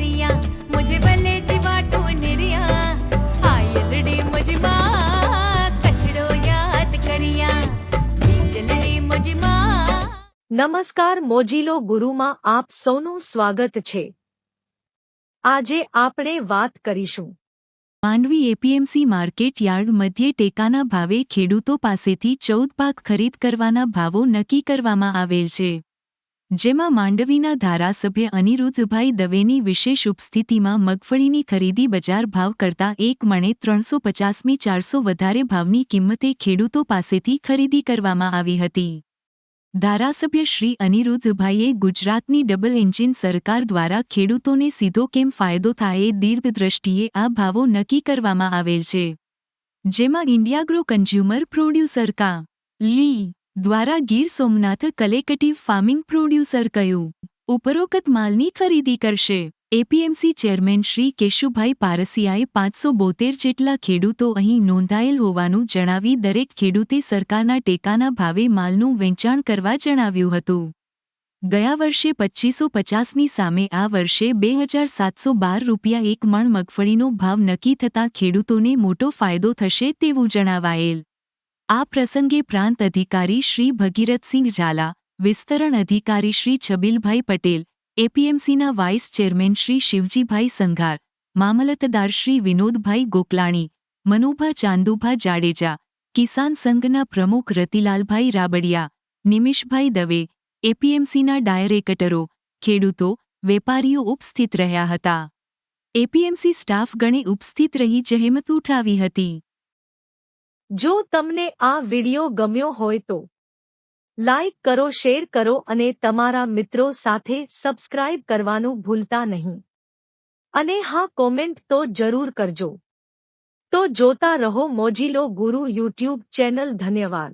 करिया मुझे भले जीवा टोनरिया आयलडे मुझे माँ कचड़ो याद करिया बीचलडे मुझे माँ। નમસ્કાર મોજીલો ગુરુમાં આપ સૌનું સ્વાગત છે આજે આપણે વાત કરીશું માંડવી એપીએમસી માર્કેટ યાર્ડ મધ્યે ટેકાના ભાવે ખેડૂતો પાસેથી ચૌદ પાક ખરીદ કરવાના ભાવો નક્કી કરવામાં આવેલ છે જેમાં માંડવીના ધારાસભ્ય અનિરુદ્ધભાઈ દવેની વિશેષ ઉપસ્થિતિમાં મગફળીની ખરીદી બજાર ભાવ કરતાં એક મણે ત્રણસો પચાસમી ચારસો વધારે ભાવની કિંમતે ખેડૂતો પાસેથી ખરીદી કરવામાં આવી હતી. ધારાસભ્ય શ્રી અનિરુદ્ધભાઈએ ગુજરાતની ડબલ એન્જિન સરકાર દ્વારા ખેડૂતોને સીધો કેમ ફાયદો થાય એ દીર્ઘદ્રષ્ટિએ આ ભાવો નક્કી કરવામાં આવેલ છે. જેમાં ઇન્ડિયાગ્રો કન્ઝ્યુમર પ્રોડ્યુસર કા. લી. દ્વારા Gir Somnath collective farming producer કહ્યું, ઉપરોક્ત માલની ખરીદી કરશે. એપીએમસી ચેરમેન શ્રી કેશુભાઈ પારસિયાએ પાંચસો બોતેર જેટલા ખેડૂતો અહીં નોંધાયેલ હોવાનું જણાવી દરેક ખેડૂતે સરકારના ટેકાના ભાવે માલનું વેચાણ કરવા જણાવ્યું હતું. ગયા વર્ષે પચ્ચીસો પચાસની સામે આ વર્ષે બે હજાર સાતસો બાર રૂપિયા એક મણ મગફળીનો ભાવ નક્કી થતાં ખેડૂતોને મોટો ફાયદો થશે તેવું જણાવાયેલ. આ પ્રસંગે પ્રાંત અધિકારી શ્રી ભગીરથસિંહ ઝાલા, વિસ્તરણ અધિકારી શ્રી છબીલભાઈ પટેલ, એપીએમસીના વાઇસ ચેરમેન શ્રી શિવજીભાઈ સંઘાર, મામલતદાર શ્રી વિનોદભાઈ ગોકલાણી, મનુભા ચાંદુભા જાડેજા, કિસાન સંઘના પ્રમુખ રતિલાલભાઈ રાબડિયા, નિમિષભાઈ દવે, એપીએમસીના ડાયરેક્ટરો, ખેડૂતો, વેપારીઓ ઉપસ્થિત રહ્યા હતા. એપીએમસી સ્ટાફ ગણે ઉપસ્થિત રહી જહેમત ઉઠાવી હતી. જો તમને આ વિડિયો ગમ્યો હોય તો લાઇક કરો શેર કરો અને તમારા મિત્રો સાથે સબસ્ક્રાઇબ કરવાનું ભૂલતા નહીં અને હા કોમેન્ટ તો જરૂર કરજો તો જોતા રહો મોજીલો ગુરુ યુટ્યુબ ચેનલ ધન્યવાદ